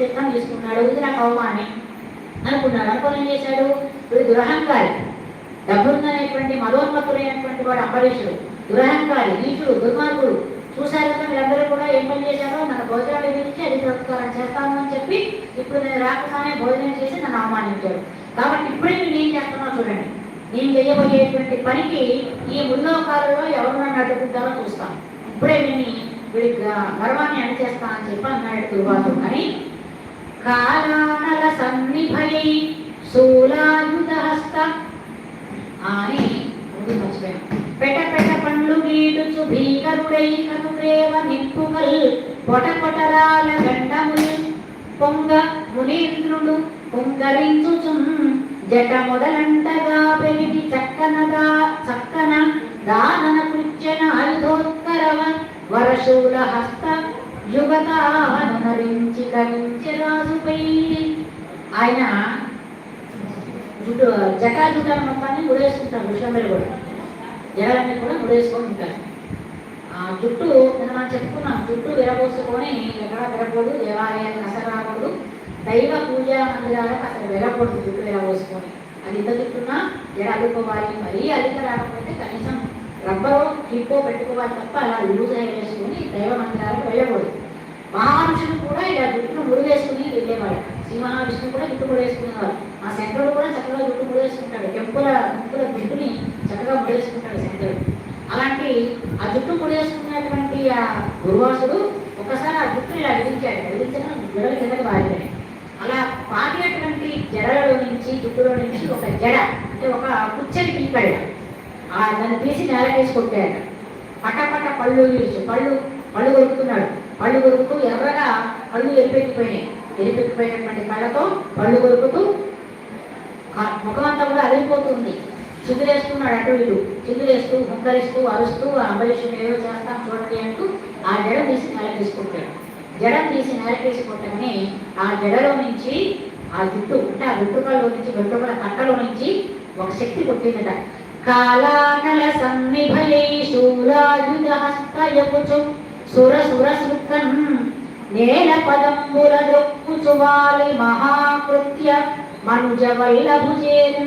తీర్థం తీసుకున్నాడు? ఇది నాకు అవమానే అనుకున్నాడు. అనుకుని ఏం చేశాడు? ఇది దురహంకారి డబ్బుందనేటువంటి మదోన్మతుడైనటువంటి వాడు అంబరీషుడు దురహంకారి నీచుడు దుర్మార్గుడు. చూశారు కదా మీరందరూ కూడా ఏం పని చేశారో? నన్ను భోజనాలు ఎదిరించి అది ప్రకారం చేస్తాను అని చెప్పి ఇప్పుడు నేను రాకుండానే భోజనం చేసి నన్ను అవమానించాడు. కాబట్టి ఇప్పుడే నేను ఏం చేస్తున్నావు చూడండి. నేను చేయబోయేటువంటి పనికి ఈ ముల్లోకాలలో ఎవరు నన్ను అడ్డుకుంటారో చూస్తాను. ఇప్పుడే విని వీడికి గర్వాన్ని అణిచేస్తా అని చెప్పి అన్నాడు దుర్వాసుడు కానీ కాలానల సన్నిభయై శూలాయుధహస్త అని ముందు మర్చిపోయాను. పెట పెట పండ్లు గీడుచు భీకరుడై కనురేవ నిప్పుకల్ పొట పొటరాల గండముల్. పొంగ మునీంద్రుడు పొంగరించుచున్ జట మొదలంటగా పెరిగి చక్కనగా చక్కన దానన కృత్యన ఆయుధోత్కరవ వరశూల హస్త యుగతానునరించి కవించి ఆయన జుట్టు జటాజుటాల మొత్తాన్ని ముడేసుకుంటారు విషయంలో కూడా. జగాలన్నీ కూడా ముడేసుకొని ఉంటారు. ఆ జుట్టు నిన్న మనం చెప్పుకున్నాం జుట్టు విరబోసుకొని ఎక్కడ విరగకూడదు దేవాలయానికి అసలు రాకూడదు. దైవ పూజా మందిరాలకు అసలు విరగకూడదు జుట్టు విరబోసుకొని. అది ఇంత జుట్టున్నా జడ అల్లుకోవాలి మరీ అల్లిక రాకపోతే కనీసం రబ్బరో క్లిప్పో పెట్టుకోవాలి తప్ప అలా లూజ్ వేసుకొని దైవ మందిరాలకు వెళ్ళకూడదు. మహావిష్ణువు కూడా ఇలా జుట్టును ముడివేసుకుని వెళ్ళేవాడు శ్రీ విష్ణు కూడా జుట్టు ముడేసుకునేవాడు ఆ శంకరుడు కూడా చక్కగా జుట్టు వేసుకుంటాడు. టెంపుల టెంపుల జుట్టుని చక్కగా ముడేసుకుంటాడు శంకరుడు అలాంటి ఆ జుట్టు ముడేసుకున్నటువంటి ఆ గురువాసుడు ఒకసారి ఆ జుట్టుని ఇలా విధించాడు విధించిన జడలు కిందకి బాగాయి అలా పాటినటువంటి జడలలో నుంచి జుట్టులో నుంచి ఒక జడ అంటే ఒక కుచ్చని పీకాడు ఆ దాన్ని తీసి నేలకేసి కొట్టాడు. పట పళ్ళు పళ్ళు పళ్ళు కొరుకుతున్నాడు. పళ్ళు కొరుకుతూ ఎర్రగా పళ్ళు ఎరిపెట్టిపోయినాయి ఎరిపెట్టిపోయినటువంటి కళ్ళతో పళ్ళు కొరుకుతూ ముఖం ముఖమంతా కూడా అదిరిపోతుంది. చిందులేస్తున్నాడు అటు ఇటు చిందులేస్తూ హుంకరిస్తూ అరుస్తూ అంబరీషుని ఏదో చేస్తాం చూడండి అంటూ ఆ జడ తీసి నెల తీసుకుంటాడు. జడ తీసి నెల తీసుకుంటామని ఆ జడలో నుంచి ఆ జుట్టు అంటే ఆ జుట్టుకల్లో నుంచి గుట్టుకల కట్టలో నుంచి ఒక శక్తి పుట్టిందట. కాలానల సన్నిభలే శూరాయుధ హస్తయపుచు సుర సుర సుఖం నేల పదంబుల సువాలి వాలి మహాకృత్య మనుజ వల్లభుజేన్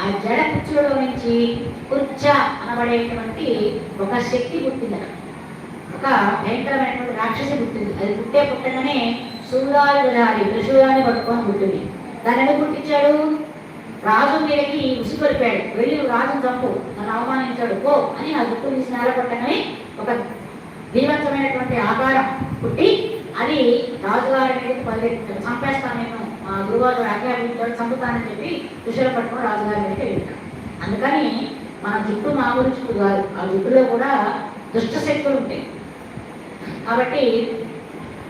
ఆ జడ కుచ్చులలో నుంచి కుచ్చ అనబడేటువంటి ఒక శక్తి పుట్టింది ఒక భయంకరమైనటువంటి రాక్షసి పుట్టింది. అది పుట్టే పుట్టగానే సూర్యాయుధారి త్రిశూలాన్ని పట్టుకొని పుట్టింది. దాన్ని ఎందుకు పుట్టించాడు? రాజు మీదకి ఉసిగొలిపాడు వెళ్ళి రాజు తప్పు నన్ను అవమానించాడు పో అని ఆ జుట్టు తీసి నేలపట్టగానే ఒక దీవంతమైనటువంటి ఆకారం పుట్టి అది రాజుగారి మీద పరిగెత్తాడు చంపేస్తాను నేను మా గురువారు ఆజ్ఞాపించాడు చంపుతానని చెప్పి త్రిశూలం పట్టుకుని రాజుగారి మీదకి వెళ్ళాడు అందుకని మన జుట్టు మామూలు జుట్టు కాదు ఆ జుట్టులో కూడా దుష్ట శక్తులు ఉంటాయి. కాబట్టి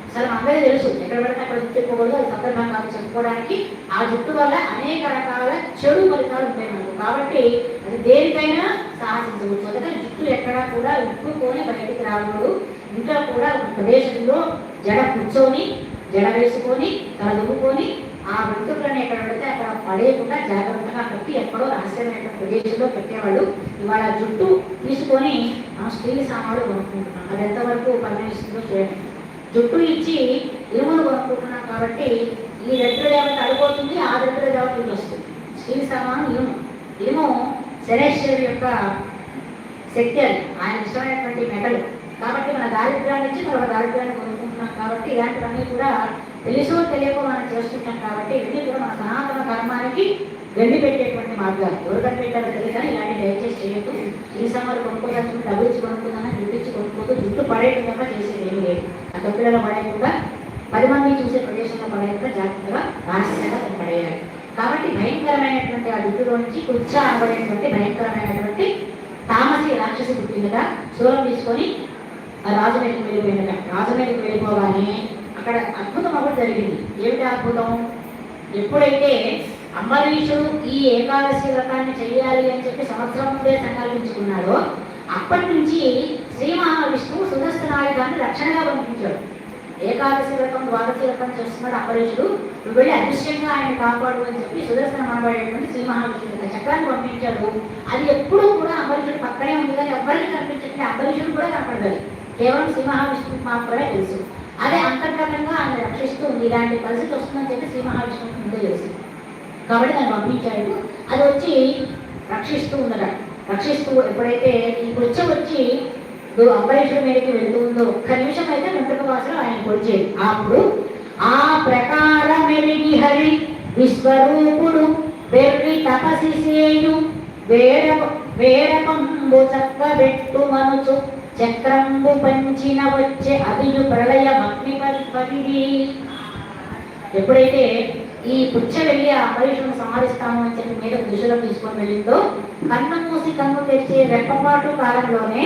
అసలు అందరికీ తెలుసు ఎక్కడ పడితే అక్కడ జుట్టు అది సందర్భంగా చెప్పుకోవడానికి. ఆ జుట్టు వల్ల అనేక రకాల చెడు ఫలితాలు ఉంటాయి మనకు. కాబట్టి అది దేనికైనా సాహసించవచ్చు అందుకని ఎక్కడా కూడా ఉప్పుకొని బయటికి రావడు ఇంకా కూడా ఒక ప్రదేశంలో జడ కూర్చొని జడ వేసుకొని తల దువ్వుకొని ఆ వెంట్రుకలను ఎక్కడ పెడితే అక్కడ పడేయకుండా జాగ్రత్తగా కట్టి ఎక్కడో రహస్యమైన ప్రదేశంలో పెట్టేవాళ్ళు. ఇవాళ జుట్టు తీసుకొని ఆ స్త్రీల సామాన్లు కొనుక్కుంటున్నాం. అది ఎంతవరకు పరిగణిస్తుందో చూడండి. జుట్టు ఇచ్చి ఇరువులు కొనుక్కుంటున్నాం కాబట్టి ఈ దగ్గర దేవత అడిపోతుంది ఆ దగ్గర దేవత వస్తుంది. స్త్రీల సామాను ఇరుము ఇరుము శరేశ్వరి యొక్క శక్తి అని ఆయన ఇష్టమైనటువంటి మెటలు. కాబట్టి మన దారిద్ర్యాన్ని ఇచ్చి మరొక దారిద్ర్యాన్ని కొనుక్కుంటున్నాం కాబట్టి ఇలాంటివన్నీ కూడా తెలుసో తెలియకో మనం చేస్తుంటాం కాబట్టి ఇవన్నీ కూడా మన సనాతన కర్మానికి గండి పెట్టేటువంటి మార్గాలు. ఎవరు కనిపెట్టారో తెలియదు కానీ ఇలాంటి దయచేసి చేయొద్దు. ఈ సమయంలో కొనుక్కోవాల్సిన డబ్బు ఇచ్చి కొనుక్కుందామని జుట్టు ఇచ్చి కొనుక్కోదు జుట్టు తప్ప చేసేది ఏమి లేదు. ఆ తప్పులలో పడేయకుండా పది మంది చూసే ప్రదేశంలో పడేయకుండా జాగ్రత్తగా రహస్యంగా పడేయాలి. కాబట్టి భయంకరమైనటువంటి ఆ జుట్టులో నుంచి కుచ్చ అనబడేటువంటి భయంకరమైనటువంటి తామసి రాక్షసి పుట్టిందట శూలం తీసుకొని ఆ రాజు మీదకి వెళ్ళిపోయిందట. రాజు మీదకి వెళ్ళిపోగానే అక్కడ అద్భుతం ఒకటి జరిగింది. ఏమిటి అద్భుతం? ఎప్పుడైతే అంబరీషుడు ఈ ఏకాదశి వ్రతాన్ని చేయాలి అని చెప్పి సంవత్సరం ముందే సంకల్పించుకున్నాడో అప్పటి నుంచి శ్రీ మహావిష్ణువు సుదర్శనాయుధాన్ని రక్షణగా పంపించాడు ఏకాదశి వ్రతం ద్వాదశి వ్రతం చేస్తున్నాడు అపరేషుడు నువ్వు వెళ్ళి అదృశ్యంగా ఆయన కాపాడు అని చెప్పి సుదర్శన మనబడేటువంటి శ్రీ మహావిష్ణువు చక్రాన్ని పంపించాడు. అది ఎప్పుడూ కూడా అంబరీషుడు పక్కనే ఉంది కానీ ఎవరికి కనిపించట్లేదు అంబరీషుడు కూడా కనపడదు కేవలం శ్రీ మహావిష్ణువుకి మాత్రమే తెలుసు. అదే అంతర్గతంగా ఆయన రక్షిస్తూ ఉంది. ఇలాంటి పరిస్థితి వస్తుందని చెప్పి శ్రీ మహావిష్ణువుకి ముందే తెలుసు. కాబట్టి దాన్ని పంపించాడు. అది వచ్చి రక్షిస్తూ ఉందట రక్షిస్తూ ఎప్పుడైతే ఈ వచ్చి వచ్చి నువ్వు అంబరీషుడి మీదకి వెళ్తుందో ఒక్క నిమిషం అయితే వెంట్రుక వాసులు ఆయన పొడిచేది అప్పుడు ఆ ప్రకారమెరిగి హరి విశ్వరూపుడు వెర్రి తపసి సేయు వేర వేరపంబు చక్క మనుచు చక్రంబు పంచిన వచ్చే అభిజు ప్రళయ అగ్ని పరిపరిది ఎప్పుడైతే ఈ పుచ్చ వెళ్ళి ఆ అంబరీషుని సంహరిస్తాము అని చెప్పి మీద దిశలో తీసుకొని వెళ్ళిందో కన్ను మూసి కన్ను తెరిచే రెప్పపాటు కాలంలోనే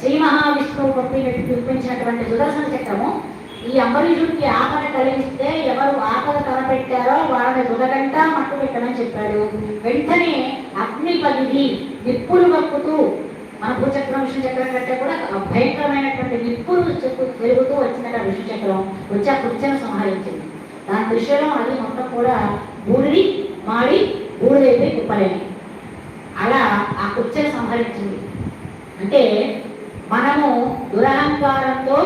శ్రీ మహావిష్ణువు పంపి చూపించినటువంటి సుదర్శన చక్రము ఈ అంబరీషుడికి ఆపద కలిగిస్తే ఎవరు ఆపద తలపెట్టారో వాళ్ళని దుదగంట మట్టు పెట్టమని చెప్పాడు. వెంటనే అగ్ని పదిది నిప్పులు కక్కుతూ మన భూచక్రం విష్ణు చక్రం కంటే కూడా భయంకరమైనటువంటి నిప్పులు చెప్పు పెరుగుతూ వచ్చిందట విష్ణు చక్రం. వచ్చి ఆ కుర్చీని సంహరించింది. దాని దృశ్యంలో అది మొత్తం కూడా బూడిది మాడి బూడిదైపోయి కుప్పలేని అలా ఆ కుర్చీని సంహరించింది. అంటే మనము దురహంకారంతో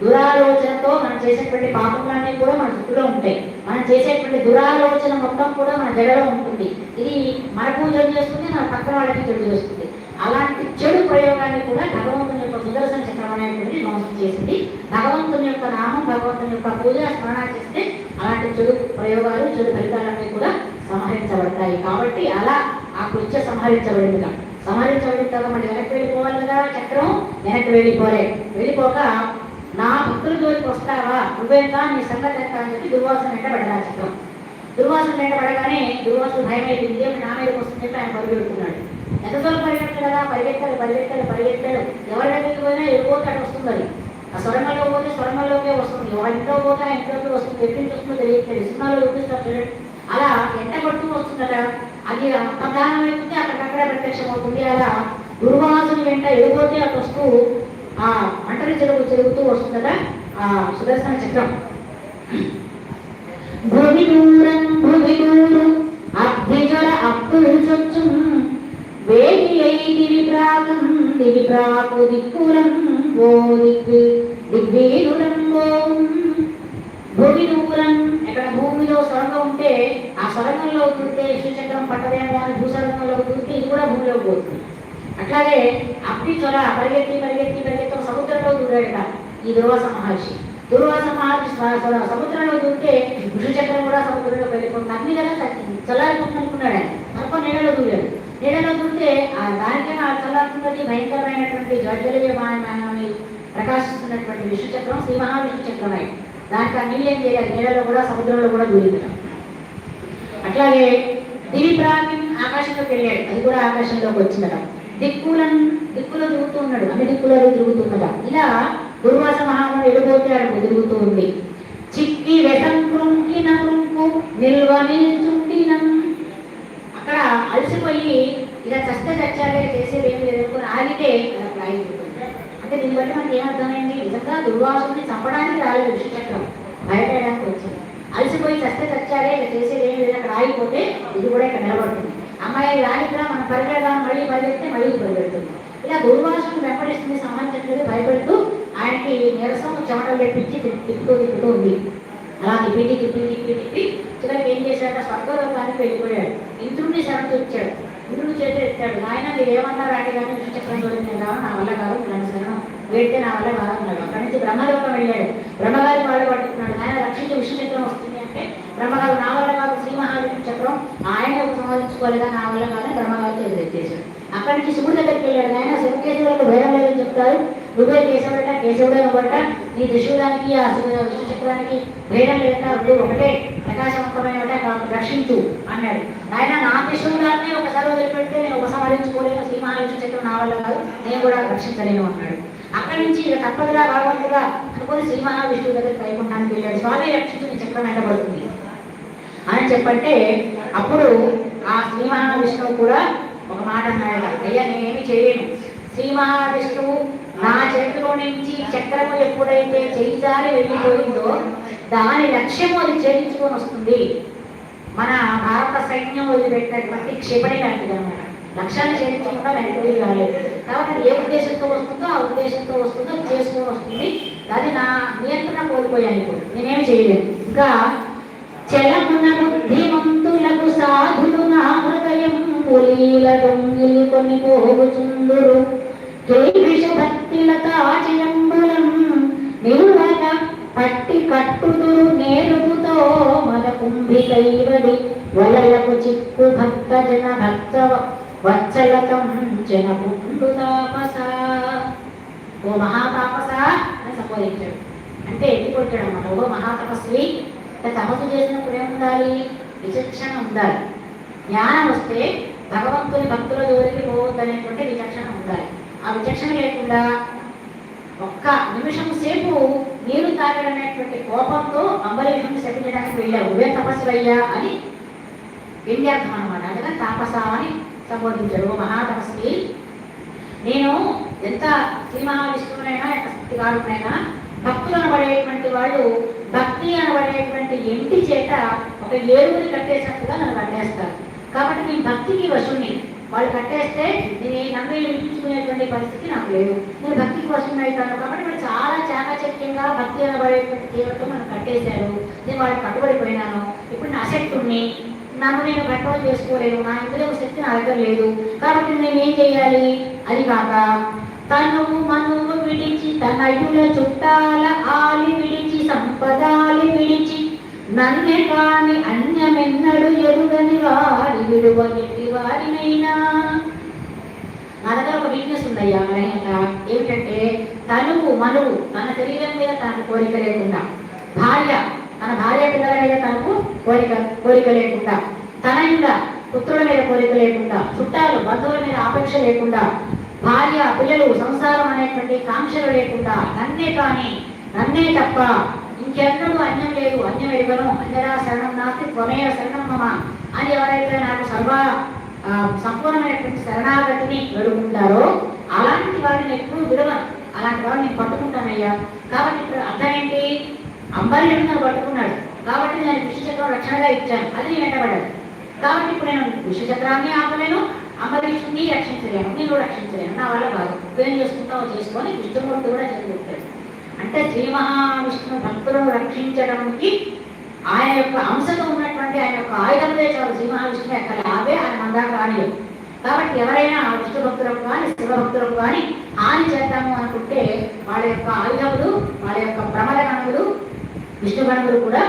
దురాలోచనతో మనం చేసేటువంటి పాపములన్నీ కూడా మన చుట్టూలో ఉంటాయి. మనం చేసేటువంటి దురాలోచన మొత్తం కూడా మన జడలో ఉంటుంది. ఇది మనకు జడు చేస్తుంది మన పక్కన వాళ్ళకి చెడు చేస్తుంది. అలాంటి చెడు ప్రయోగాన్ని కూడా భగవంతుని యొక్క సుదర్శన చక్రం అనేటువంటి మోసం చేసింది. భగవంతుని యొక్క నామం భగవంతుని యొక్క పూజ స్మరణ చేస్తే అలాంటి చెడు ప్రయోగాలు చెడు ఫలితాలన్నీ కూడా సంహరించబడతాయి. కాబట్టి అలా ఆ కృత్య సంహరించబడిందిగా సమాజం తర్వాత మళ్ళీ వెనక్కి వెళ్ళిపోవాలి కదా చక్రం? వెనక్కి వెళ్ళిపోలే. వెళ్ళిపోక నా భక్తుల జోలికి వస్తావా? నువ్వేందా నీ సంగతి ఎంత అని చెప్పి దుర్వాసన వెంట పడ్డా చక్రం దుర్వాసన వెంట పడగానే దుర్వాసన భయం అయిపోయింది నా మీదకి వస్తుంది చెప్పి ఆయన పరిగెడుతున్నాడు ఎంత దూరం పరిగెట్టాడు కదా? పరిగెత్తాడు పరిగెత్తాడు పరిగెత్తాడు. ఎవరి దగ్గరికి పోయినా ఎక్కువ వస్తుంది అది. ఆ స్వరంగంలో పోతే స్వరంగంలోకే వస్తుంది. ఎవరి ఇంట్లో పోతే ఆ ఇంట్లోకి వస్తుంది. ఎక్కడి నుంచి వస్తుందో తెలియట్లేదు. సినిమాలో చూపిస్తారు చూడండి. అలా ఎంట కొడుతూ వస్తుందట. అది అంతర్ధానం అయిపోతే అక్కడక్కడ ప్రత్యక్షం అవుతుంది. అలా దుర్వాసుని వెంట ఎడిపోతే అటు వస్తూ ఆ అంటరి చెరువు చెరుగుతూ వస్తుందట ఆ సుదర్శన చక్రం. భూమి దూరం భూమి దూరం అగ్నిజల అప్పులు చొచ్చు. వేగి అయి ప్రాగం దివి ప్రాకు దిక్కులం ఓ దిక్కు దిగ్వీరులం ఓం. భూమి నూపురం ఎక్కడ భూమిలో సొరంగం ఉంటే ఆ సొరంగంలో దూరితే విష్ణుచక్రం పట్టదేమో దాని భూసొరంగంలో దూరితే ఇది కూడా భూమిలో పోతుంది. అట్లాగే అప్పటి చొర పరిగెత్తి పరిగెత్తి పరిగెత్తి సముద్రంలో దూరాడట ఈ దుర్వాస మహర్షి. దుర్వాస మహర్షి సముద్రంలో దూరితే విష్ణుచక్రం కూడా సముద్రంలో వెళ్ళిపోతుంది. అన్ని కదా తగ్గింది. చల్లారిపోతుంది ఆయన. తప్ప నీళ్ళలో దూరాడు. నీళ్ళలో దూరితే ఆ దానికైనా ఆ చల్లారుతున్నది భయంకరమైనటువంటి జ్వజ్వలయమానమైన ప్రకాశిస్తున్నటువంటి విష్ణుచక్రం శ్రీ మహావిష్ణు చక్రమే దానికి ఆ నీళ్ళు ఏం చేయాలి? నీళ్ళలో కూడా సముద్రంలో కూడా దూరిందట అట్లాగే దివి ప్రాణి ఆకాశంలోకి వెళ్ళాడు. అది కూడా ఆకాశంలోకి వచ్చిందట. దిక్కులను దిక్కులో తిరుగుతూ ఉన్నాడు. అన్ని దిక్కులలో తిరుగుతున్నదా? ఇలా దుర్వాస మహాముడు ఎడిపోతే తిరుగుతూ ఉంది చిక్కి వెసం కృంకిన కృంకు నిల్వ నిల్చుండినం అక్కడ అలసిపోయి ఇలా చస్తే చచ్చాలే చేసేది ఏం లేదు ఆగితే అలా అంటే దీన్ని బట్టి మనకి ఏమర్థమైంది దుర్వాసుని చంపడానికి రాలేదు విష్ణుచక్రం భయపడడానికి వచ్చింది అలసిపోయి చస్తే చచ్చారే ఇక చేసేది ఏమి లేదు అక్కడ ఆగిపోతే ఇది కూడా ఇక్కడ నిలబడుతుంది. అమ్మాయి రానిగా మనం పరిగెడదాం మళ్ళీ పరిగెడితే మళ్ళీ ఇది పరిగెడుతుంది ఇలా దుర్వాసుని వెంబడిస్తుంది సంబంధించినది భయపెడుతూ ఆయనకి నిరసం చెమటలు తెప్పించి తిప్పుతూ తిప్పుతూ ఉంది. అలా తిప్పి తిప్పి తిప్పి తిప్పి చివరికి ఏం చేశాడు స్వర్గలోకానికి వెళ్ళిపోయాడు. ఇంద్రుడిని శరణు వచ్చాడు ఇంద్రుడు చేతి ఎత్తాడు. ఆయన మీరు ఏమన్నారు అంటే కానీ చక్రం చూడండి నా వల్ల కాదు వెళ్తే నా వల్ల బాగున్నాడు అక్కడి నుంచి బ్రహ్మలోకం వెళ్ళాడు. బ్రహ్మగారి వాళ్ళు పట్టుకున్నాడు. ఆయన రక్షించి విష్ణుచక్రం వస్తుంది అంటే బ్రహ్మగారు నా వల్ల కాదు శ్రీ మహావిష్ణు చక్రం ఆయన సంహరించుకోలేదా? నా వల్ల కాదని బ్రహ్మగారితో ఎదురెత్తేశాడు. అక్కడి నుంచి శివుడి దగ్గరికి వెళ్ళాడు. ఆయన శివకేశ్వరులకు భేదం లేదని చెప్తారు. నువ్వే కేశవుడట కేశవుడే నువ్వట నీ త్రిశూలానికి ఆ విష్ణు చక్రానికి భేదం లేదట రెండు ఒకటే ప్రకాశవంతమైనట రక్షించు అన్నాడు. ఆయన నా త్రిశూలాన్ని ఒకసారి వదిలిపెడితే నేను ఉపసంహరించుకోలేను. శ్రీ మహావిష్ణు చక్రం నా వల్ల కాదు. నేను కూడా రక్షించలేను అన్నాడు. అక్కడి నుంచి ఇక తప్పదుగా రావద్దుగా అనుకుని శ్రీ మహావిష్ణువు దగ్గర వైకుంఠానికి వెళ్ళాడు. స్వామి రక్షించు చక్రం వెంటబడుతుంది. అని చెప్పంటే అప్పుడు ఆ శ్రీ మహావిష్ణువు కూడా ఒక మాట అన్నాడు అయ్యా నేనేమి చేయలేను శ్రీ మహావిష్ణువు నా చేతిలో నుంచి చక్రము ఎప్పుడైతే చేయిసారి వెళ్ళిపోయిందో దాని లక్ష్యము అది చేయించుకొని వస్తుంది. మన భారత సైన్యం వదిలిపెట్టినటువంటి క్షిపణి లాంటిది అన్నమాట. లక్ష్యాన్ని చేయించకుండా వెనక్కి రాలేదు. కాబట్టి ఏ ఉద్దేశంతో వస్తుందో ఆ ఉద్దేశంతో వస్తుందో చేసుకుని వస్తుంది. అది నా నియంత్రణ కోల్పోయాను ఇప్పుడు. నేనేమి చేయలేదు. ఇంకా చలమున బుద్ధిమంతులకు సాధులు నా హృదయం పులీల దొంగిలి కొన్ని పోగుచుందురు. కేవిష భక్తిలత ఆచయంబులం నిలువక పట్టి కట్టుదురు నేరుతో మన కుంభికైవడి వలలకు చిక్కు భక్త జన భక్త వత్సలకం జనపు పుండు తాపస ఓ మహాతాపస అని సంబోధించాడు అంటే ఎత్తి కొట్టాడు అన్నమాట ఓ మహాతపస్వి. అంటే తపస్సు చేసినప్పుడు ఏముండాలి? విచక్షణ ఉండాలి. జ్ఞానం వస్తే భగవంతుని భక్తుల జోలికి పోవద్దనేటువంటి విచక్షణ ఉండాలి. ఆ విచక్షణ లేకుండా ఒక్క నిమిషం సేపు నీరు తాగడనేటువంటి కోపంతో అంబరీషుని శపించడానికి వెళ్ళావు. నువ్వే తపస్సులయ్యా అని వ్యంగ్యార్థం అనమాట అందుకని తాపస అని సంబోధించాడు ఓ మహాతపస్వి నేను ఎంత శ్రీ మహావిష్ణువునైనా ఎంత శక్తిగారునైనా భక్తులు అనబడేటువంటి వాళ్ళు భక్తి అనబడేటువంటి ఎంటి చేత ఒక ఏడుగురి కట్టేసినట్టుగా నన్ను కట్టేస్తారు. కాబట్టి నేను భక్తికి వశుణ్ణి. వాళ్ళు కట్టేస్తే నేను నన్ను వినిపించుకునేటువంటి పరిస్థితి నాకు లేదు. నేను భక్తికి వశుణ్ణి అవుతాను. కాబట్టి వాళ్ళు చాలా చాకచక్యంగా భక్తి అనబడేటువంటి తీవ్రతో మనం కట్టేశారు. నేను వాళ్ళకి కట్టుబడిపోయినాను. ఇప్పుడు నా శక్తుణ్ణి నన్ను నేను కంట్రోల్ చేసుకోలేను. నా ఇందులో శక్తి నా దగ్గర లేదు. కాబట్టి నేను ఏం చేయాలి? అది కాక తను మనువు విడిచి తన అయుల చుట్టాల ఆలి విడిచి సంపదాలి విడిచి నన్నే కాని అన్యమెన్నడు ఎరుగని వారి విడువ ఎట్టి వారినైనా నా దగ్గర ఒక వీక్నెస్ ఉందయ్యా మరేంట ఏమిటంటే తనువు మనువు తన శరీరం మీద తనకు కోరిక లేకుండా భార్య తన భార్య పిల్లల మీద తనకు కోరిక కోరిక లేకుండా తన ఇంకా పుత్రుల మీద కోరిక లేకుండా చుట్టాలు బంధువుల మీద ఆపేక్ష లేకుండా భార్య పిల్లలు సంసారం అనేటువంటి కాంక్షలు లేకుండా నన్నే కానీ నన్నే తప్ప ఇంకెన్నడూ అన్యం లేదు అన్యం ఎరుగను. అందరా శరణం నాస్తి త్వమేవ శరణం మమ అని ఎవరైతే నాకు సర్వ ఆ, సంపూర్ణమైనటువంటి శరణాగతిని వేడుకుంటారో అలాంటి వారిని ఎప్పుడూ విడవను. అలాంటి వారిని నేను పట్టుకుంటానయ్యా. కాబట్టి ఇప్పుడు అర్థం ఏంటి? అంబారి నన్ను పట్టుకున్నాడు. కాబట్టి నేను విశ్వచక్రం రక్షణగా ఇచ్చాను. అది నేను వెంటబడ్డాడు కాబట్టి ఇప్పుడు నేను విశ్వచక్రాన్ని ఆపలేను అంబరీషుని రక్షించలేను నేను రక్షించలేను. నా వల్ల కాదు. ఏం చేసుకుంటాం చేసుకొని విష్ణుమూర్తి కూడా చదివిస్తాడు అంటే శ్రీ మహావిష్ణు భక్తులను రక్షించడానికి ఆయన యొక్క అంశతో ఉన్నటువంటి ఆయన యొక్క ఆయుధం చాలు శ్రీ మహావిష్ణువు యొక్క లాభే ఆయన మందాక రానియదు కాబట్టి ఎవరైనా ఆ విష్ణు భక్తులకు కానీ శివ భక్తులకు కానీ హాని చేద్దాము అనుకుంటే వాళ్ళ యొక్క ఆయుధములు వాళ్ళ యొక్క ప్రమద గణములు కూడా గణములు కూడా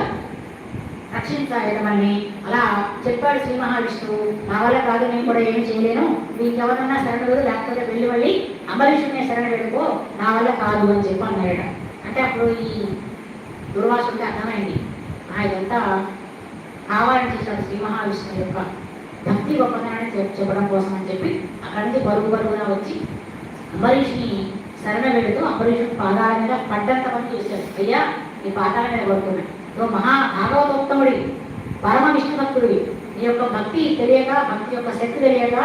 రక్షించాలి అలా చెప్పాడు శ్రీ మహావిష్ణువు. నా వల్ల కాదు నేను కూడా ఏమి చేయలేను. నీకు ఎవరన్నా శరణుడు లేకపోతే వెళ్ళి వెళ్ళి అంబరీషుడిని శరణ పెడుకో. నా వల్ల కాదు అని చెప్పి అన్నాడట అంటే అప్పుడు ఈ దుర్వాసుడికి అర్థమైంది. ఆ ఇదంతా కావాలని చేశాడు శ్రీ మహావిష్ణువు యొక్క భక్తి గొప్పతనాన్ని చెప్పడం కోసం అని చెప్పి అక్కడి నుంచి పరుగు పరుగున వచ్చి అంబరీషుని శరణ వెళుతూ అంబరీషుడు పాదాల మీద పడ్డంత పని చూశాడు. అయ్యా నీ పాఠాలు నేను పడుతున్నాడు నువ్వు మహా భాగవతోత్తముడి పరమ విష్ణు భక్తుడివి నీ యొక్క భక్తి తెలియక భక్తి యొక్క శక్తి తెలియక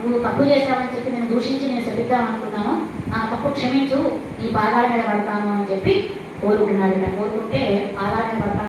నువ్వు తప్పు చేశావని చెప్పి నేను దూషించి నేను శపిద్దాం అనుకున్నాను నా తప్పు క్షమించు నీ పాదాల మీద పడతాను అని చెప్పి కోరుకున్నాడు కోరుకుంటే పాదాల మీద పడతాను.